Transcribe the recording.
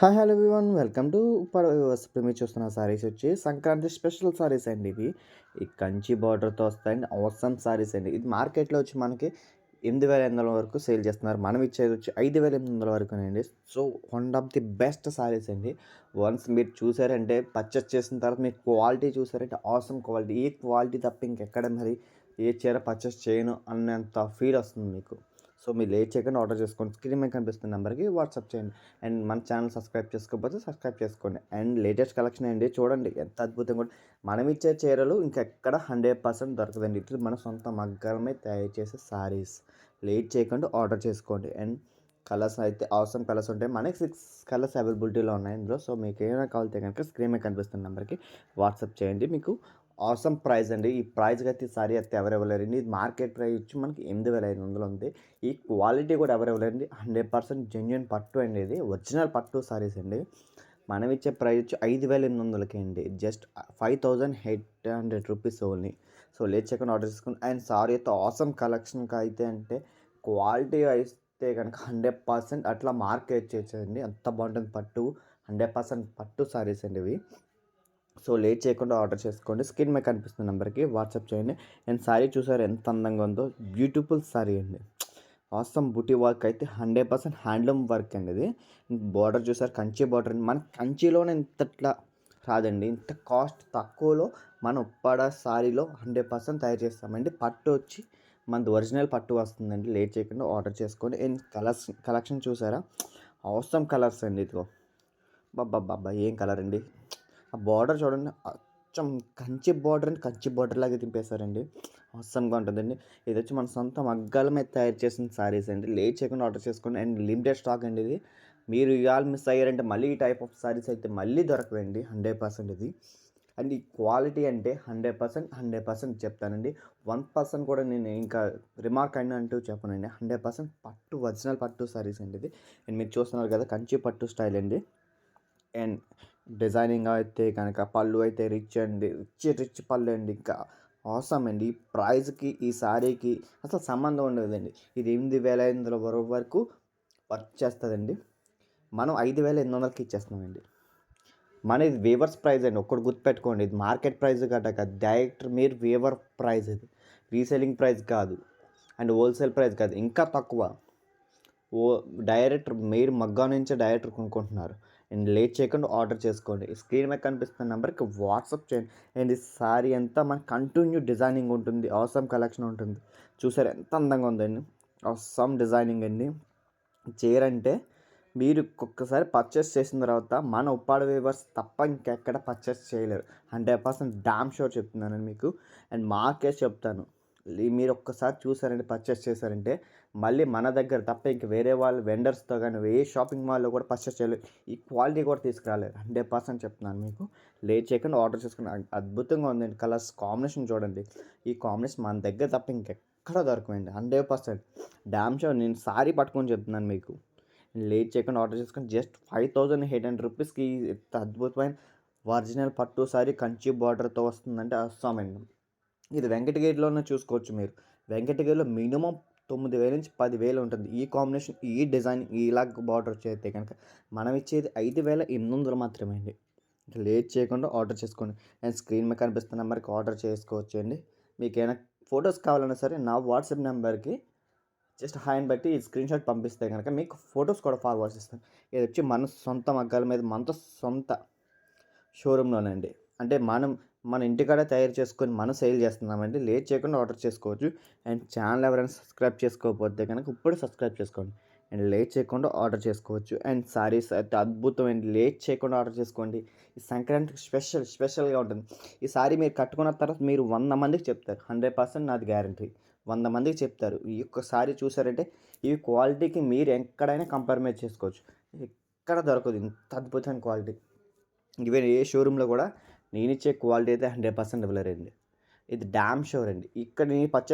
Hi hello one welcome to ఇప్పుడు మీరు చూస్తున్న సారీస్ వచ్చి సంక్రాంతి స్పెషల్ సారీస్ అండి ఇవి ఈ కంచి బార్డర్తో వస్తాయండి. అవసరం సారీస్ అండి. ఇది మార్కెట్లో వచ్చి మనకి ఎనిమిది వేల ఎనిమిది వందల వరకు సేల్ చేస్తున్నారు. మనం ఇచ్చేది వచ్చి ఐదు వేల ఎనిమిది వందల వరకు అండి. So one of the best saris అండి. వన్స్ మీరు చూసారంటే పర్చేస్ చేసిన తర్వాత మీరు క్వాలిటీ చూసారంటే అవసరం క్వాలిటీ ఏ క్వాలిటీ తప్ప ఇంకెక్కడ మరి ఏ చీర పర్చేస్ చేయను అన్నంత ఫీల్ వస్తుంది మీకు. సో మీరు లేట్ చేయకుండా ఆర్డర్ చేసుకోండి. స్క్రీన్ మీద కనిపిస్తున్న నెంబర్కి వాట్సాప్ చేయండి. అండ్ మన ఛానల్ సబ్స్క్రైబ్ చేసుకోకపోతే సబ్స్క్రైబ్ చేసుకోండి. అండ్ లేటెస్ట్ కలెక్షన్ అండి చూడండి. ఎంత అద్భుతంగా కూడా మనం ఇచ్చే చీరలు ఇంకెక్కడ హండ్రెడ్ పర్సెంట్ దొరకదండి. ఇట్లా మన సొంత మగ్గరమే తయారు చేసే సారీస్ లేట్ చేయకుండా ఆర్డర్ చేసుకోండి. అండ్ కలర్స్ అయితే అవసరం కలర్స్ ఉంటాయి మనకి సిక్స్ కలర్స్ అవైలబిలిటీలో ఉన్నాయి ఇందులో. సో మీకు ఏమైనా కావాలితే కనుక స్క్రీన్ మీద కనిపిస్తున్న నెంబర్కి వాట్సాప్ చేయండి. మీకు ఆసమ్ ప్రైస్ అండి. ఈ ప్రైస్కి అయితే సారీ అయితే ఎవరు అండి ఇది మార్కెట్ ప్రైస్ వచ్చి మనకి ఎనిమిది వేల ఐదు వందలు ఉంది. ఈ క్వాలిటీ కూడా ఎవరు ఇవ్వలేరండి హండ్రెడ్ పర్సెంట్ జెన్యున్ పట్టు అండి ఇది. ఒరిజినల్ పట్టు సారీస్ అండి. మనం ఇచ్చే ప్రైస్ వచ్చి ఐదు వేల ఎనిమిది వందలకి అండి. Just five thousand eight hundred rupees only so late చెక్కని ఆర్డర్ చేసుకుని అండ్ సారీ అయితే ఆసమ్ కలెక్షన్కి అయితే అంటే క్వాలిటీ అయితే కనుక హండ్రెడ్ పర్సెంట్ అట్లా మార్కెట్ చేయొచ్చండి అంత బాగుంటుంది పట్టు. హండ్రెడ్ పర్సెంట్ పట్టు సారీస్ అండి ఇవి. సో లేట్ చేయకుండా ఆర్డర్ చేసుకోండి. స్క్రీన్ మీద కనిపిస్తున్న నెంబర్కి వాట్సాప్ చేయండి. అండ్ శారీ చూసారు ఎంత అందంగా ఉందో. బ్యూటిఫుల్ శారీ అండి. ఆసం బుటీ వర్క్ అయితే హండ్రెడ్ పర్సెంట్ హ్యాండ్లూమ్ వర్క్ అండి ఇది. బార్డర్ చూసారు కంచి బార్డర్ అండి. మన కంచిలోనే ఇంతట్లా రాదండి. ఇంత కాస్ట్ తక్కువలో మన ఉప్పాడ శారీలో హండ్రెడ్ పర్సెంట్ తయారు చేస్తామండి. పట్టు వచ్చి మనది ఒరిజినల్ పట్టు వస్తుందండి. లేట్ చేయకుండా ఆర్డర్ చేసుకోండి. అండ్ కలర్స్ కలెక్షన్ చూసారా? అవసరం కలర్స్ అండి ఇదిగో. బాబా బాబా ఏం కలర్ అండి? ఆ బార్డర్ చూడండి. అచ్చం కంచి బార్డర్ అండి. కంచి బార్డర్ లాగా తింపేశారండి. అవసరంగా ఉంటుందండి. ఇది వచ్చి మన సొంత మగ్గాల మీద తయారు చేసిన సారీస్ అండి. లేట్ చేయకుండా ఆర్డర్ చేసుకోండి. అండ్ లిమిటెడ్ స్టాక్ అండి ఇది. మీరు ఇవాళ మిస్ అయ్యారంటే మళ్ళీ ఈ టైప్ ఆఫ్ సారీస్ అయితే మళ్ళీ దొరకవండి. హండ్రెడ్ పర్సెంట్ ఇది. అండ్ ఈ క్వాలిటీ అంటే హండ్రెడ్ పర్సెంట్ హండ్రెడ్ పర్సెంట్ చెప్తానండి. వన్ పర్సెంట్ కూడా నేను ఇంకా రిమార్క్ అయినా అంటూ చెప్పనండి. హండ్రెడ్ పర్సెంట్ పట్టు ఒరిజినల్ పట్టు సారీస్ అండి ఇది. అండ్ మీరు చూస్తున్నారు కదా కంచి పట్టు స్టైల్ అండి. అండ్ డిజైనింగ్ అయితే కనుక పళ్ళు అయితే రిచ్ అండి. రిచ్ రిచ్ పళ్ళు అండి. ఇంకా అవసరం అండి. ఈ ప్రైజ్కి ఈ శారీకి అసలు సంబంధం ఉండదండి. ఇది ఎనిమిది వేల ఐదు వందల వరకు వర్క్ చేస్తుందండి. మనం ఐదు వేల ఎనిమిది వందలకి ఇచ్చేస్తున్నామండి. మన ఇది వేవర్స్ ప్రైస్ అండి. ఒక్కటి గుర్తుపెట్టుకోండి. ఇది మార్కెట్ ప్రైస్ కట్ట డైరెక్ట్ మీరు వేవర్ ప్రైస్ ఇది. రీసెల్లింగ్ ప్రైస్ కాదు. అండ్ హోల్సేల్ ప్రైస్ కాదు. ఇంకా తక్కువ. ఓ డైరెక్ట్ మీరు మగ్గా నుంచే డైరెక్టర్ కొనుక్కుంటున్నారు. అండ్ లేట్ చేయకుండా ఆర్డర్ చేసుకోండి. స్క్రీన్ మీద కనిపిస్తున్న నెంబర్కి వాట్సాప్ చేయండి. అండ్ ఈ సారీ అంతా మన కంటిన్యూ డిజైనింగ్ ఉంటుంది. అవసరం కలెక్షన్ ఉంటుంది. చూసారు ఎంత అందంగా ఉందండి అవసరం డిజైనింగ్ అండి చీర అంటే మీరు ఒక్కసారి పర్చేస్ చేసిన తర్వాత మన ఉప్పాడ వేవర్స్ తప్ప ఇంకెక్కడ పర్చేస్ చేయలేరు. హండ్రెడ్ పర్సెంట్ డామ్ షోర్ చెప్తున్నానండి మీకు. అండ్ మాకే చెప్తాను. మీరు ఒక్కసారి చూసారంటే పర్చేస్ చేశారంటే మళ్ళీ మన దగ్గర తప్ప ఇంక వేరే వాళ్ళు వెండర్స్తో కానీ ఏ షాపింగ్ మాల్లో కూడా పర్చేస్ చేయలేదు. ఈ క్వాలిటీ కూడా తీసుకురాలేదు. హండ్రెడ్ పర్సెంట్ చెప్తున్నాను మీకు. లేట్ చేయకుండా ఆర్డర్ చేసుకుని అద్భుతంగా ఉందండి. కలర్స్ కాంబినేషన్ చూడండి. ఈ కాంబినేషన్ మన దగ్గర తప్ప ఇంకెక్కడ దొరకమండి హండ్రెడ్ పర్సెంట్ డ్యామ్ షో నేను సారీ పట్టుకొని చెప్తున్నాను మీకు. లేట్ చేయకుండా ఆర్డర్ చేసుకుని just five thousand eight hundred రూపీస్కి ఇంత అద్భుతమైన ఒరిజినల్ పట్టు సారీ కంచి బార్డర్తో వస్తుందంటే అస్సామండి ఇది వెంకటగిరిలోనే చూసుకోవచ్చు మీరు. వెంకటగిరిలో మినిమం తొమ్మిది వేల నుంచి పదివేలు ఉంటుంది. ఈ కాంబినేషన్ ఈ డిజైన్ ఇలా బార్డర్ చేస్తే కనుక మనం ఇచ్చేది ఐదు వేల ఎనిమిది వందలు మాత్రమే అండి. లేట్ చేయకుండా ఆర్డర్ చేసుకోండి. నేను స్క్రీన్ మీద కనిపిస్తున్న నెంబర్కి ఆర్డర్ చేసుకోవచ్చు అండి. మీకు ఏమైనా ఫొటోస్ కావాలన్నా సరే నా వాట్సాప్ నెంబర్కి జస్ట్ హాయిని బట్టి స్క్రీన్ షాట్ పంపిస్తే కనుక మీకు ఫొటోస్ కూడా ఫార్వర్డ్ చేస్తాను. ఇది వచ్చి మన సొంత మగ్గాల మీద మనతో సొంత షోరూంలోనండి అంటే మనం మన ఇంటికాడ తయారు చేసుకొని మనం సేల్ చేస్తున్నామండి లేట్ చేయకుండా ఆర్డర్ చేసుకోవచ్చు. అండ్ ఛానల్ ఎవరైనా సబ్స్క్రైబ్ చేసుకోకపోతే కనుక ఇప్పుడు సబ్స్క్రైబ్ చేసుకోండి. అండ్ లేట్ చేయకుండా ఆర్డర్ చేసుకోవచ్చు. అండ్ సారీస్ అయితే అద్భుతమైన లేట్ చేయకుండా ఆర్డర్ చేసుకోండి. ఈ సంక్రాంతికి స్పెషల్ స్పెషల్గా ఉంటుంది. ఈ సారీ మీరు కట్టుకున్న తర్వాత మీరు వంద మందికి చెప్తారు. హండ్రెడ్ పర్సెంట్ నాది గ్యారంటీ. వంద మందికి చెప్తారు. ఈ యొక్క సారీ చూసారంటే ఈ క్వాలిటీకి మీరు ఎక్కడైనా కంపేర్మైజ్ చేసుకోవచ్చు. ఎక్కడ దొరకదు. ఇంత అద్భుతమైన క్వాలిటీ. ఈవెన్ ఏ షోరూంలో కూడా నేను ఇచ్చే క్వాలిటీ అయితే హండ్రెడ్ పర్సెంట్ ఇవ్వలేరండి ఇది డ్యామ్ షోర్ అండి. ఇక్కడ నేను పర్చేస్